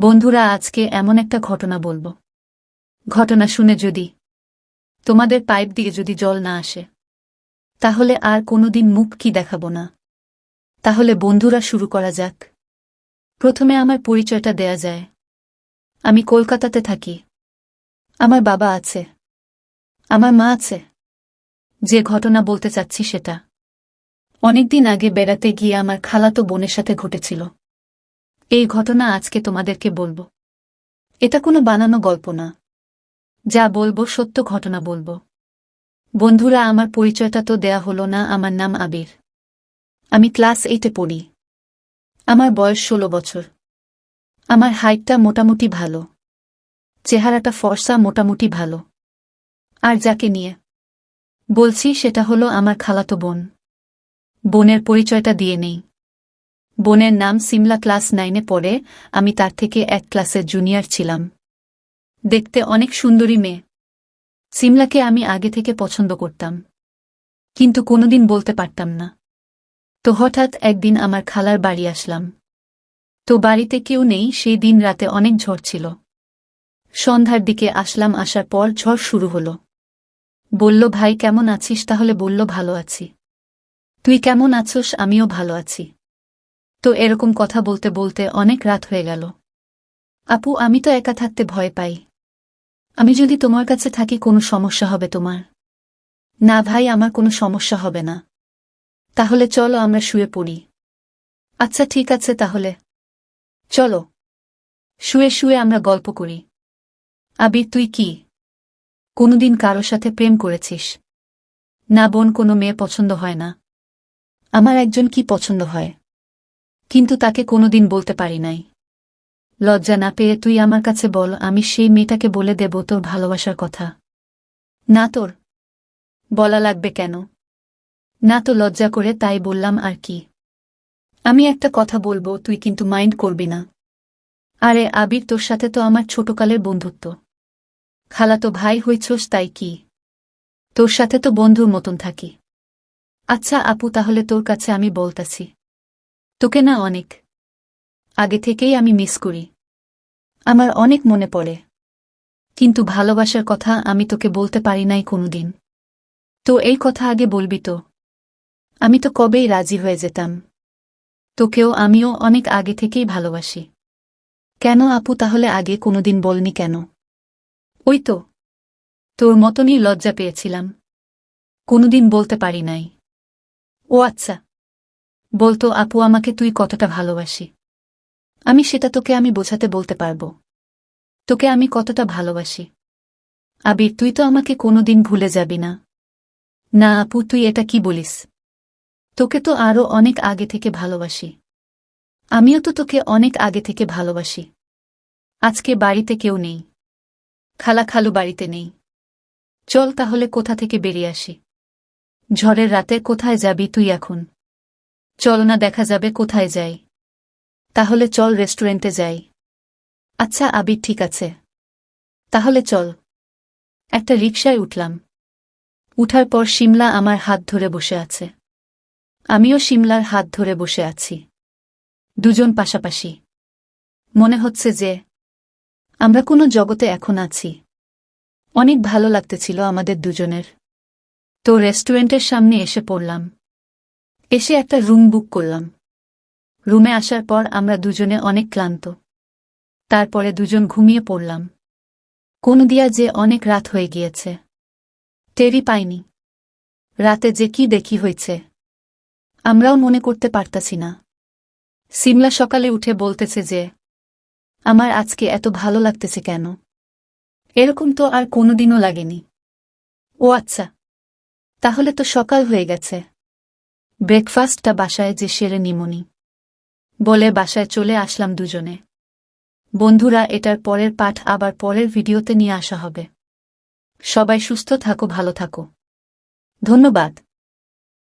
বন্ধুরা, আজকে এমন একটা ঘটনা বলব। ঘটনা শুনে যদি তোমাদের পাইপ দিয়ে যদি জল না আসে, তাহলে আর কোনোদিন মুখ কি দেখাবো না। তাহলে বন্ধুরা, শুরু করা যাক। প্রথমে আমার পরিচয়টা দেয়া যায়। আমি কলকাতাতে থাকি। আমার বাবা আছে। আমার মা আছে। যে ঘটনা বলতে চাচ্ছি সেটা। অনেকদিন আগে বেড়াতে গিয়ে আমার খালাতো বোনের সাথে ঘটেছিল। এই ঘটনা আজকে তোমাদেরকে বলব। এটা কোনো বানানো গল্প না। যা বলব, সত্য ঘটনা বলব। বন্ধুরা, আমার পরিচয়টা তো দেয়া হলো না, আমার নাম আবির। আমি ক্লাস এইটে পড়ি। আমার বয়স ষোলো বছর। আমার হাইটটা মোটামুটি ভালো। চেহারাটা ফর্সা, মোটামুটি ভালো। আর যাকে নিয়ে বলছি, সেটা হলো আমার খালাতো বোন। বোনের পরিচয়টা দিয়ে নেই। বোনের নাম সিমলা ক্লাস নাইনে পড়ে, আমি তার থেকে এক ক্লাসের জুনিয়র ছিলাম। দেখতে অনেক সুন্দরী মেয়ে। সিমলাকে আমি আগে থেকে পছন্দ করতাম। কিন্তু কোনোদিন বলতে পারতাম না। তো হঠাৎ একদিন আমার খালার বাড়ি আসলাম। তো বাড়িতে কেউ নেই, সেই দিন রাতে অনেক ঝড় ছিল। সন্ধ্যার দিকে আসলাম, আসার পর ঝড় শুরু হলো। বলল, ভাই, কেমন আছিস? তাহলে বলল, ভালো আছি। তুই কেমন আছোস? আমিও ভালো আছি। তো এরকম কথা বলতে বলতে অনেক রাত হয়ে গেল। আপু, আমি তো একা থাকতে ভয় পাই। আমি যদি তোমার কাছে থাকি, কোনো সমস্যা হবে তোমার? না ভাই, আমার কোনো সমস্যা হবে না। তাহলে চলো, আমরা শুয়ে পড়ি। আচ্ছা ঠিক আছে তাহলে। চলো। শুয়ে শুয়ে আমরা গল্প করি। আবির, তুই কি? কোনোদিন কারও সাথে প্রেম করেছিস? না বোন, কোনো মেয়ে পছন্দ হয় না। আমার একজন কি পছন্দ হয়? কিন্তু তাকে কোনোদিন বলতে পারি নাই। লজ্জা না পেয়ে তুই আমার কাছে বল, আমি সেই মেয়েটাকে বলে দেব তোর ভালোবাসার কথা। না তোর। বলা লাগবে কেন? না তো লজ্জা করে তাই বললাম আর কি। আমি একটা কথা বলব, তুই কিন্তু মাইন্ড করবি না। আরে আবির, তোর সাথে তো আমার ছোটকালের বন্ধুত্ব। খালা তো ভাই হইছস, তাই কি? তোর সাথে তো বন্ধুর মতন থাকি। আচ্ছা আপু, তাহলে তোর কাছে আমি বলতাছি। তোকে না অনেক। আগে থেকেই আমি মিস করি। আমার অনেক মনে পড়ে। কিন্তু ভালোবাসার কথা আমি তোকে বলতে পারি নাই কোনোদিন। তো এই কথা আগে বলবি তো। আমি তো কবেই রাজি হয়ে যেতাম। তোকেও আমিও অনেক আগে থেকেই ভালোবাসি। কেন আপু তাহলে আগে কোনোদিন বলনি কেন? ওই তো। তোর মতনই লজ্জা পেয়েছিলাম। কোনোদিন বলতে পারি নাই। ও আচ্ছা। বলতো, আপু, আমাকে তুই কতটা ভালোবাসি। আমি সেটা তোকে আমি বোঝাতে বলতে পারব। তোকে আমি কতটা ভালোবাসি। আবির, তুই তো আমাকে কোনোদিন ভুলে যাবি না। না, আপু, তুই এটা কি বলিস? তোকে তো আরও অনেক আগে থেকে ভালোবাসি। আমিও তো তোকে অনেক আগে থেকে ভালোবাসি। আজকে বাড়িতে কেউ নেই। খালা খালু বাড়িতে নেই। চল তাহলে কোথা থেকে বেরিয়ে আসি? ঝড়ের রাতে কোথায় যাবি তুই এখন? চল না দেখা যাবে কোথায় যাই। তাহলে চল রেস্টুরেন্টে যাই। আচ্ছা আবির ঠিক আছে। তাহলে চল। একটা রিকশায় উঠলাম। উঠার পর সিমলা আমার হাত ধরে বসে আছে। আমিও সিমলার হাত ধরে বসে আছি। দুজন পাশাপাশি। মনে হচ্ছে যে আমরা কোনো জগতে এখন আছি। অনেক ভালো লাগতেছিল আমাদের দুজনের। তো রেস্টুরেন্টের সামনে এসে পড়লাম। এসে একটা রুম বুক করলাম। রুমে আসার পর আমরা দুজনে অনেক ক্লান্ত। তারপরে দুজন ঘুমিয়ে পড়লাম। কোন দিয়া যে অনেক রাত হয়ে গিয়েছে। টেরি পাইনি। রাতে যে কি দেখি হয়েছে আমরাও মনে করতে পারতাছি না। সিমলা সকালে উঠে বলতেছে যে, আমার আজকে এত ভালো লাগতেছে কেন? এরকম তো আর কোনোদিনও লাগেনি। ও আচ্ছা। তাহলে তো সকাল হয়ে গেছে। ব্রেকফাস্টটা বাসায় যে সেরে নিমনি। বলে বাসায় চলে আসলাম দুজনে। বন্ধুরা, এটার পরের পাঠ আবার পরের ভিডিওতে নিয়ে আসা হবে। সবাই সুস্থ থাকো, ভালো থাকো। ধন্যবাদ।